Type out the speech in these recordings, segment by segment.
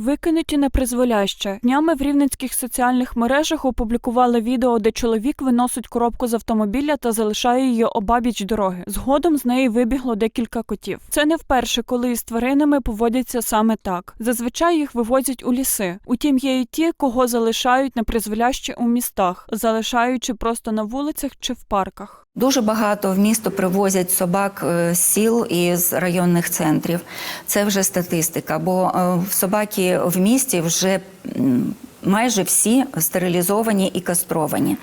Викинуті на призволяще. Днями в рівненських соціальних мережах опублікували відео, де чоловік виносить коробку з автомобіля та залишає її обабіч дороги. Згодом з неї вибігло декілька котів. Це не вперше, коли із тваринами поводяться саме так. Зазвичай їх вивозять у ліси. Утім, є і ті, кого залишають на призволяще у містах, залишаючи просто на вулицях чи в парках. Дуже багато в місто привозять собак е, з сіл і з районних центрів. Це вже статистика, бо е, собаки в місті вже майже всі стерилізовані і кастровані.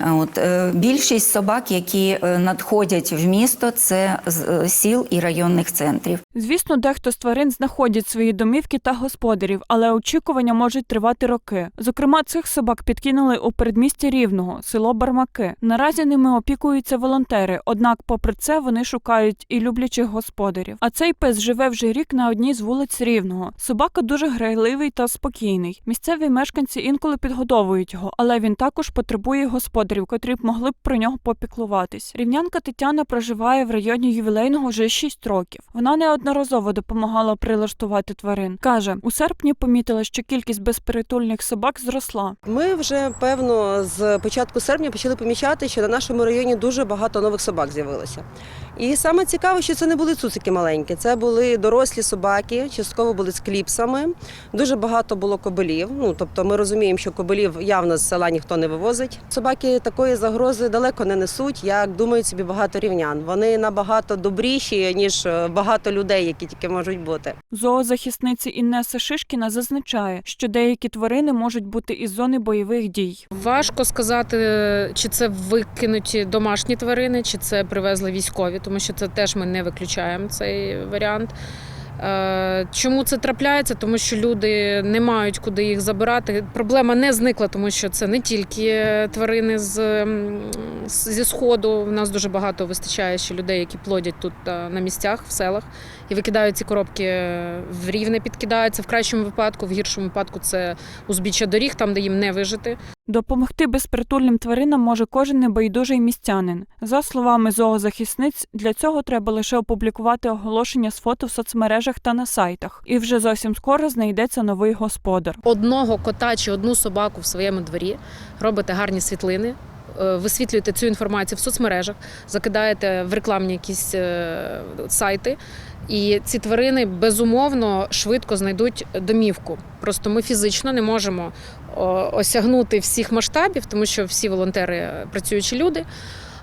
Е, От, е, більшість собак, які е, надходять в місто, це з сіл і районних центрів. Звісно, дехто з тварин знаходять свої домівки та господарів, але очікування можуть тривати роки. Зокрема, цих собак підкинули у передмісті Рівного, село Бармаки. Наразі ними опікуються волонтери, однак, попри це, вони шукають і люблячих господарів. А цей пес живе вже рік на одній з вулиць Рівного. Собака дуже грайливий та спокійний. Місцеві мешканці інколи підгодовують його, але він також потребує господарів, котрі б могли б про нього попіклуватись. Рівнянка Тетяна проживає в районі ювілейного вже 6 років. Вона неодноразово допомагала прилаштувати тварин. каже, у серпні помітила, що кількість безпритульних собак зросла. Ми вже певно з початку серпня почали помічати, що на нашому районі дуже багато нових собак з'явилося. І саме цікаво, що це не були цуцики маленькі, це були дорослі собаки, частково були з кліпсами. Дуже багато було кобилів. Ну тобто, ми розуміємо, що кобилів явно з села ніхто не вивозить. Собаки такої загрози далеко не несуть, як думають собі багато рівнян. Вони набагато добріші ніж е, багато людей, які тільки можуть бути. Зоозахисниці Іннеса Шишкіна зазначає, що деякі тварини можуть бути із зони бойових дій. Важко сказати, чи це викинуті домашні тварини, чи це привезли військові, тому що це теж ми не виключаємо цей варіант. Е, Чому це трапляється? Тому що люди не мають куди їх забирати. Проблема не зникла, тому що це не тільки тварини з, зі сходу. У нас дуже багато вистачає ще людей, які плодять тут е, на місцях, в селах, і викидають ці коробки в рівне, підкидаються в кращому випадку, в гіршому випадку це узбіччя доріг, там де їм не вижити. Допомогти безпритульним тваринам може кожен небайдужий містянин. За словами зоозахисниць, для цього треба лише опублікувати оголошення з фото в соцмережах та на сайтах. І вже зовсім скоро знайдеться новий господар. одного кота чи одну собаку в своєму дворі, робите гарні світлини. Е, Висвітлюєте цю інформацію в соцмережах, закидаєте в рекламні якісь е, сайти, і ці тварини безумовно швидко знайдуть домівку. Просто ми фізично не можемо осягнути всіх масштабів, тому що всі волонтери працюючі люди.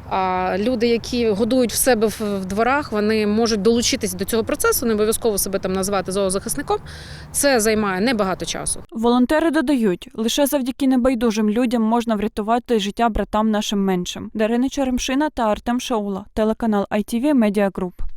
А люди, які годують в себе в дворах, вони можуть долучитись до цього процесу, не обов'язково себе там назвати зоозахисником. Це займає небагато часу. Волонтери додають, лише завдяки небайдужим людям можна врятувати життя братам нашим меншим. Дарина Черемшина та Артем Шаула, телеканал ITV Media Group.